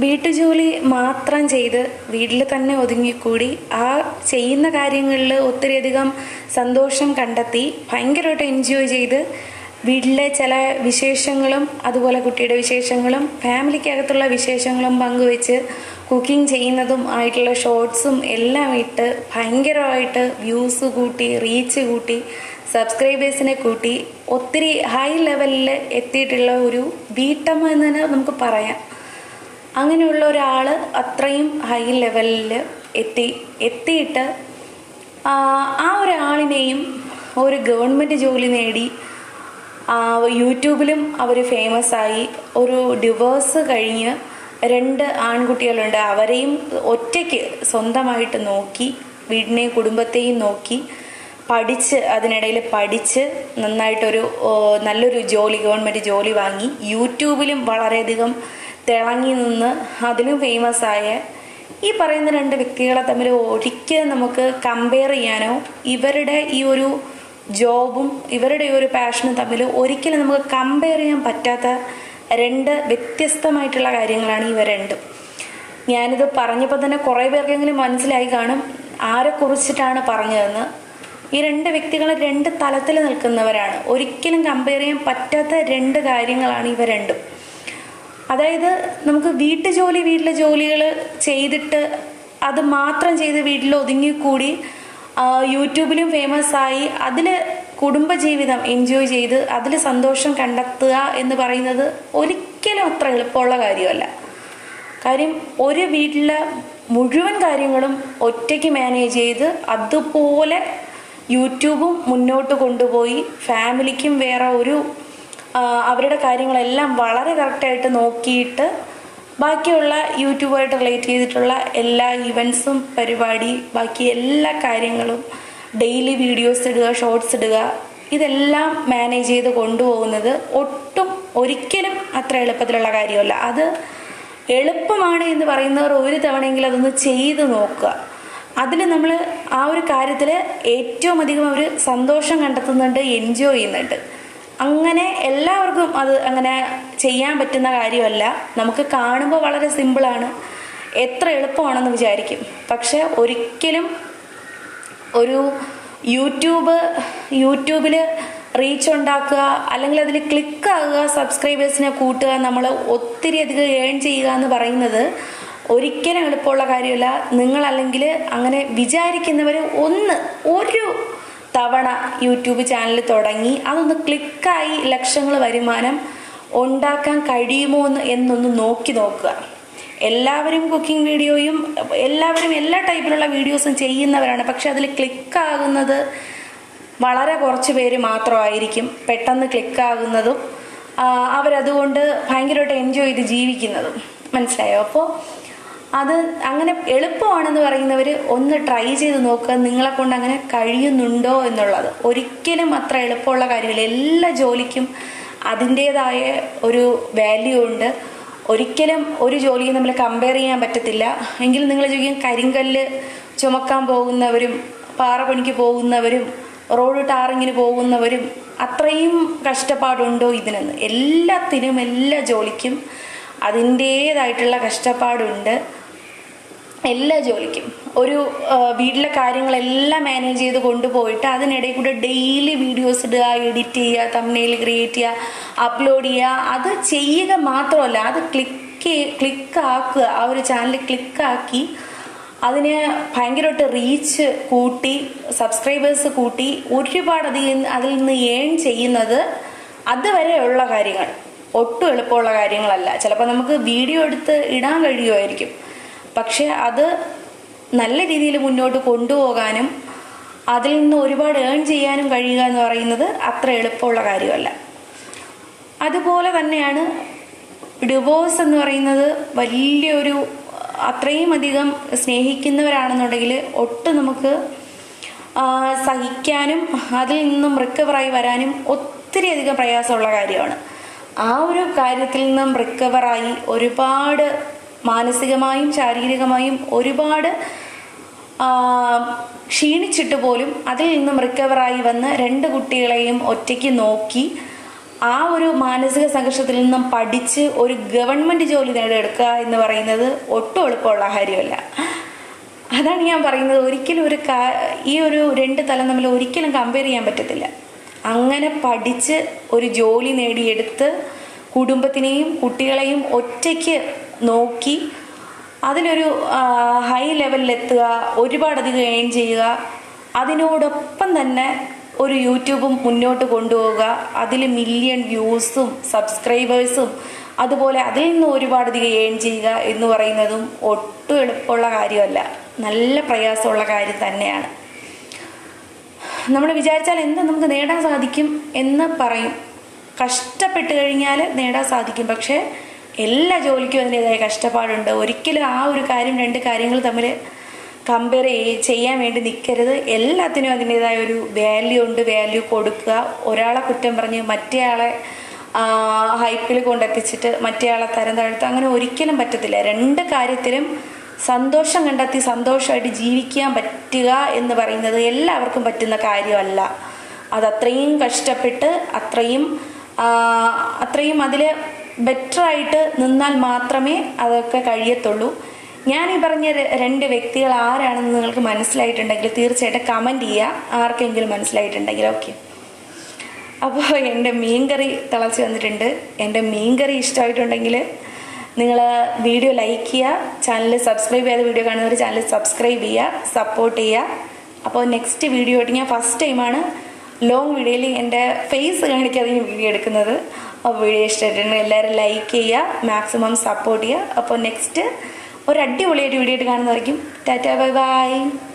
വീട്ടുജോലി മാത്രം ചെയ്ത് വീട്ടിൽ തന്നെ ഒതുങ്ങിക്കൂടി ആ ചെയ്യുന്ന കാര്യങ്ങളിൽ ഒത്തിരിയധികം സന്തോഷം കണ്ടെത്തി ഭയങ്കരമായിട്ട് എൻജോയ് ചെയ്ത് വീട്ടിലെ ചില വിശേഷങ്ങളും അതുപോലെ കുട്ടിയുടെ വിശേഷങ്ങളും ഫാമിലിക്കകത്തുള്ള വിശേഷങ്ങളും പങ്കുവെച്ച് കുക്കിംഗ് ചെയ്യുന്നതും ആയിട്ടുള്ള ഷോർട്സും എല്ലാം ഇട്ട് ഭയങ്കരമായിട്ട് വ്യൂസ് കൂട്ടി റീച്ച് കൂട്ടി സബ്സ്ക്രൈബേഴ്സിനെ കൂട്ടി ഒത്തിരി ഹൈ ലെവലിൽ എത്തിയിട്ടുള്ള ഒരു വീട്ടമ്മ എന്ന് തന്നെ നമുക്ക് പറയാം. അങ്ങനെയുള്ള ഒരാൾ അത്രയും ഹൈ ലെവലിൽ എത്തി എത്തിയിട്ട് ആ ഒരാളിനെയും ഒരു ഗവൺമെന്റ് ജോലി നേടി യൂട്യൂബിലും അവർ ഫേമസ് ആയി. ഒരു ഡിവോഴ്സ് കഴിഞ്ഞ് രണ്ട് ആൺകുട്ടികളുണ്ട്. അവരെയും ഒറ്റയ്ക്ക് സ്വന്തമായിട്ട് നോക്കി വീടിനെയും കുടുംബത്തെയും നോക്കി പഠിച്ച് അതിനിടയിൽ പഠിച്ച് നന്നായിട്ടൊരു നല്ലൊരു ജോലി ഗവൺമെന്റ് ജോലി വാങ്ങി. യൂട്യൂബിലും വളരെയധികം തിളങ്ങി നിന്ന് അതിലും ഫേമസ് ആയ ഈ പറയുന്ന രണ്ട് വ്യക്തികളെ തമ്മിൽ ഒരിക്കലും നമുക്ക് കമ്പയർ ചെയ്യാനോ ഇവരുടെ ഈ ഒരു ജോബും ഇവരുടെ ഈ ഒരു പാഷനും തമ്മിൽ ഒരിക്കലും നമുക്ക് കമ്പയർ ചെയ്യാൻ പറ്റാത്ത രണ്ട് വ്യത്യസ്തമായിട്ടുള്ള കാര്യങ്ങളാണ് ഇവ രണ്ടും. ഞാനിത് പറഞ്ഞപ്പോൾ തന്നെ കുറേ പേർക്കെങ്കിലും മനസ്സിലായി കാണും ആരെ കുറിച്ചിട്ടാണ് പറഞ്ഞതെന്ന്. ഈ രണ്ട് വ്യക്തികൾ രണ്ട് തലത്തിൽ നിൽക്കുന്നവരാണ്. ഒരിക്കലും കമ്പയർ ചെയ്യാൻ പറ്റാത്ത രണ്ട് കാര്യങ്ങളാണ് ഇവ രണ്ടും. അതായത് നമുക്ക് വീട്ടു ജോലി വീട്ടിലെ ജോലികൾ ചെയ്തിട്ട് അത് മാത്രം ചെയ്ത് വീട്ടിൽ ഒതുങ്ങിക്കൂടി യൂട്യൂബിലും ഫേമസ് ആയി അതിൽ കുടുംബജീവിതം എൻജോയ് ചെയ്ത് അതിൽ സന്തോഷം കണ്ടെത്തുക എന്ന് പറയുന്നത് ഒരിക്കലും അത്ര എളുപ്പമുള്ള കാര്യമല്ല. കാര്യം ഒരു വീട്ടിലെ മുഴുവൻ കാര്യങ്ങളും ഒറ്റയ്ക്ക് മാനേജ് ചെയ്ത് അതുപോലെ യൂട്യൂബും മുന്നോട്ട് കൊണ്ടുപോയി ഫാമിലിക്കും വേറെ ഒരു അവരുടെ കാര്യങ്ങളെല്ലാം വളരെ കറക്റ്റായിട്ട് നോക്കിയിട്ട് ബാക്കിയുള്ള യൂട്യൂബായിട്ട് റിലേറ്റ് ചെയ്തിട്ടുള്ള എല്ലാ ഇവൻസും പരിപാടി ബാക്കി എല്ലാ കാര്യങ്ങളും ഡെയിലി വീഡിയോസ് ഇടുക ഷോർട്സ് ഇടുക ഇതെല്ലാം മാനേജ് ചെയ്ത് കൊണ്ടുപോകുന്നത് ഒട്ടും ഒരിക്കലും അത്ര എളുപ്പത്തിലുള്ള കാര്യമല്ല. അത് എളുപ്പമാണ് എന്ന് പറയുന്നവർ ഒരു തവണയെങ്കിലും അതൊന്ന് ചെയ്ത് നോക്കുക. അതിൽ നമ്മൾ ആ ഒരു കാര്യത്തിൽ ഏറ്റവും അധികം അവർ സന്തോഷം കണ്ടെത്തുന്നുണ്ട് എൻജോയ് ചെയ്യുന്നുണ്ട്. അങ്ങനെ എല്ലാവർക്കും അത് അങ്ങനെ ചെയ്യാൻ പറ്റുന്ന കാര്യമല്ല. നമുക്ക് കാണുമ്പോൾ വളരെ സിമ്പിളാണ് എത്ര എളുപ്പമാണെന്ന് വിചാരിക്കും. പക്ഷെ ഒരിക്കലും ഒരു യൂട്യൂബ് യൂട്യൂബിൽ റീച്ച് ഉണ്ടാക്കുക അല്ലെങ്കിൽ അതിൽ ക്ലിക്ക് ആകുക സബ്സ്ക്രൈബേഴ്സിനെ കൂട്ടുക നമ്മൾ ഒത്തിരി അധികം ഏൺ ചെയ്യുക എന്ന് പറയുന്നത് ഒരിക്കലും എളുപ്പമുള്ള കാര്യമല്ല. നിങ്ങളല്ലെങ്കിൽ അങ്ങനെ വിചാരിക്കുന്നവർ ഒന്ന് ഒരു തവണ യൂട്യൂബ് ചാനൽ തുടങ്ങി അതൊന്ന് ക്ലിക്കായി ലക്ഷങ്ങൾ വരുമാനം ഉണ്ടാക്കാൻ കഴിയുമോ എന്ന് എന്നൊന്ന് നോക്കി നോക്കുക. എല്ലാവരും കുക്കിംഗ് വീഡിയോയും എല്ലാവരും എല്ലാ ടൈപ്പിലുള്ള വീഡിയോസും ചെയ്യുന്നവരാണ്. പക്ഷെ അതിൽ ക്ലിക്കാകുന്നത് വളരെ കുറച്ച് പേര് മാത്രമായിരിക്കും പെട്ടെന്ന് ക്ലിക്കാകുന്നതും അവരതുകൊണ്ട് ഭയങ്കരമായിട്ട് എൻജോയ് ചെയ്ത് ജീവിക്കുന്നതും. മനസ്സിലായോ? അപ്പോൾ അത് അങ്ങനെ എളുപ്പമാണെന്ന് പറയുന്നവർ ഒന്ന് ട്രൈ ചെയ്ത് നോക്കുക. നിങ്ങളെ കൊണ്ട് അങ്ങനെ കഴിയുന്നുണ്ടോ എന്നുള്ളത്. ഒരിക്കലും അത്ര എളുപ്പമുള്ള കാര്യമില്ല. എല്ലാ ജോലിക്കും അതിന്റേതായ ഒരു വാല്യൂ ഉണ്ട്. ഒരിക്കലും ഒരു ജോലിയും നമ്മൾ കമ്പയർ ചെയ്യാൻ പറ്റത്തില്ല. എങ്കിൽ നിങ്ങൾ ചോദിക്കും കരിങ്കല്ല് ചുമക്കാൻ പോകുന്നവരും പാറപ്പണിക്ക് പോകുന്നവരും റോഡ് ടാറിങ്ങിന് പോകുന്നവരും അത്രയും കഷ്ടപ്പാടുണ്ടോ ഇതിനെന്ന്? എല്ലാത്തിനും എല്ലാ ജോലിക്കും അതിന്റേതായിട്ടുള്ള കഷ്ടപ്പാടുണ്ട്. എല്ലാ ജോലിക്കും. ഒരു വീട്ടിലെ കാര്യങ്ങളെല്ലാം മാനേജ് ചെയ്ത് കൊണ്ടുപോയിട്ട് അതിനിടയിൽ കൂടെ ഡെയിലി വീഡിയോസ് ഇടുക എഡിറ്റ് ചെയ്യുക തമ്മിൽ ക്രിയേറ്റ് ചെയ്യുക അപ്ലോഡ് ചെയ്യുക. അത് ചെയ്യുക മാത്രമല്ല അത് ക്ലിക്ക് ക്ലിക്ക് ആക്കുക. ആ ഒരു ചാനൽ ക്ലിക്കാക്കി അതിന് ഭയങ്കരമായിട്ട് റീച്ച് കൂട്ടി സബ്സ്ക്രൈബേഴ്സ് കൂട്ടി ഒരുപാട് അതിൽ അതിൽ നിന്ന് ഏൺ ചെയ്യുന്നത് അതുവരെയുള്ള കാര്യങ്ങൾ. ഒട്ടും എളുപ്പമുള്ള കാര്യങ്ങളല്ല. ചിലപ്പോൾ നമുക്ക് വീഡിയോ എടുത്ത് ഇടാൻ കഴിയുമായിരിക്കും. പക്ഷെ അത് നല്ല രീതിയിൽ മുന്നോട്ട് കൊണ്ടുപോകാനും അതിൽ നിന്ന് ഒരുപാട് ഏൺ ചെയ്യാനും കഴിയുക എന്ന് പറയുന്നത് അത്ര എളുപ്പമുള്ള കാര്യമല്ല. അതുപോലെ തന്നെയാണ് ഡിവോഴ്സ് എന്ന് പറയുന്നത് വലിയൊരു അത്രയും അധികം സ്നേഹിക്കുന്നവരാണെന്നുണ്ടെങ്കിൽ ഒട്ടും നമുക്ക് സഹിക്കാനും അതിൽ നിന്നും റിക്കവറായി വരാനും ഒത്തിരി അധികം പ്രയാസമുള്ള കാര്യമാണ്. ആ ഒരു കാര്യത്തിൽ നിന്നും റിക്കവറായി ഒരുപാട് മാനസികമായും ശാരീരികമായും ഒരുപാട് ക്ഷീണിച്ചിട്ട് പോലും അതിൽ നിന്നും റിക്കവറായി വന്ന് രണ്ട് കുട്ടികളെയും ഒറ്റയ്ക്ക് നോക്കി ആ ഒരു മാനസിക സംഘർഷത്തിൽ നിന്നും പഠിച്ച് ഒരു ഗവൺമെന്റ് ജോലി നേടിയെടുക്കുക എന്ന് പറയുന്നത് ഒട്ടും എളുപ്പമുള്ള കാര്യമല്ല. അതാണ് ഞാൻ പറയുന്നത്. ഒരിക്കലും ഒരു ഈ ഒരു രണ്ട് തലം തമ്മിൽ ഒരിക്കലും കമ്പയർ ചെയ്യാൻ പറ്റത്തില്ല. അങ്ങനെ പഠിച്ച് ഒരു ജോലി നേടിയെടുത്ത് കുടുംബത്തിനെയും കുട്ടികളെയും ഒറ്റയ്ക്ക് നോക്കി അതിലൊരു ഹൈ ലെവലിലെത്തുക ഒരുപാടധികം ഏൺ ചെയ്യുക അതിനോടൊപ്പം തന്നെ ഒരു യൂട്യൂബും മുന്നോട്ട് കൊണ്ടുപോവുക അതിൽ മില്യൺ വ്യൂസും സബ്സ്ക്രൈബേഴ്സും അതുപോലെ അതിൽ നിന്ന് ഒരുപാടധികം ഏൺ ചെയ്യുക എന്ന് പറയുന്നതും ഒട്ടും എളുപ്പമുള്ള കാര്യമല്ല. നല്ല പ്രയാസമുള്ള കാര്യം തന്നെയാണ്. നമ്മൾ വിചാരിച്ചാൽ എന്ത് നമുക്ക് നേടാൻ സാധിക്കും എന്ന് പറയും. കഷ്ടപ്പെട്ട് കഴിഞ്ഞാൽ നേടാൻ സാധിക്കും. പക്ഷേ എല്ലാ ജോലിക്കും അതിന്റെതായ കഷ്ടപ്പാടുണ്ട്. ഒരിക്കലും ആ ഒരു കാര്യം രണ്ട് കാര്യങ്ങൾ തമ്മിൽ കമ്പയർ ചെയ്യാൻ വേണ്ടി നിൽക്കരുത് എല്ലാത്തിനും അതിന്റെതായ ഒരു വാല്യൂ ഉണ്ട്. വാല്യൂ കൊടുക്കുക. ഒരാളെ കുറ്റം പറഞ്ഞ് മറ്റേ ആളെ ഹൈപ്പിൽ കൊണ്ടെത്തിച്ചിട്ട് മറ്റേ ആളെ തരം താഴ്ത്തുക. അങ്ങനെ ഒരിക്കലും പറ്റത്തില്ല. രണ്ട് കാര്യത്തിലും സന്തോഷം കണ്ടെത്തി സന്തോഷമായിട്ട് ജീവിക്കാൻ പറ്റുക എന്ന് പറയുന്നത് എല്ലാവർക്കും പറ്റുന്ന കാര്യമല്ല. അത് അത്രയും കഷ്ടപ്പെട്ട് അത്രയും അത്രയും അതിൽ ബെറ്ററായിട്ട് നിന്നാൽ മാത്രമേ അതൊക്കെ കഴിയത്തുള്ളൂ. ഞാൻ ഈ പറഞ്ഞ രണ്ട് വ്യക്തികൾ ആരാണെന്ന് നിങ്ങൾക്ക് മനസ്സിലായിട്ടുണ്ടെങ്കിൽ തീർച്ചയായിട്ടും കമന്റ് ചെയ്യുക ആർക്കെങ്കിലും മനസ്സിലായിട്ടുണ്ടെങ്കിൽ ഓക്കെ അപ്പോൾ എന്റെ മീൻകറി തിളച്ച് വന്നിട്ടുണ്ട്. എന്റെ മീൻകറി ഇഷ്ടമായിട്ടുണ്ടെങ്കിൽ നിങ്ങൾ വീഡിയോ ലൈക്ക് ചെയ്യുക ചാനൽ സബ്സ്ക്രൈബ് ചെയ്ത വീഡിയോ കാണുന്നവർ ചാനൽ സബ്സ്ക്രൈബ് ചെയ്യുക സപ്പോർട്ട് ചെയ്യുക അപ്പോൾ നെക്സ്റ്റ് വീഡിയോ ആയിട്ട് ഞാൻ ഫസ്റ്റ് ടൈമാണ് ലോങ് വീഡിയോയിൽ എന്റെ ഫേസ് കാണിക്കാതെ വീഡിയോ എടുക്കുന്നത്. അപ്പോൾ വീഡിയോ ഇഷ്ടമായിട്ടുണ്ട് എല്ലാവരും ലൈക്ക് ചെയ്യുക മാക്സിമം സപ്പോർട്ട് ചെയ്യുക. അപ്പോൾ നെക്സ്റ്റ് ഒരു അടിപൊളിയായിട്ട് വീഡിയോ ആയിട്ട് കാണുന്നതായിരിക്കും ടാറ്റാ ബൈ ബൈ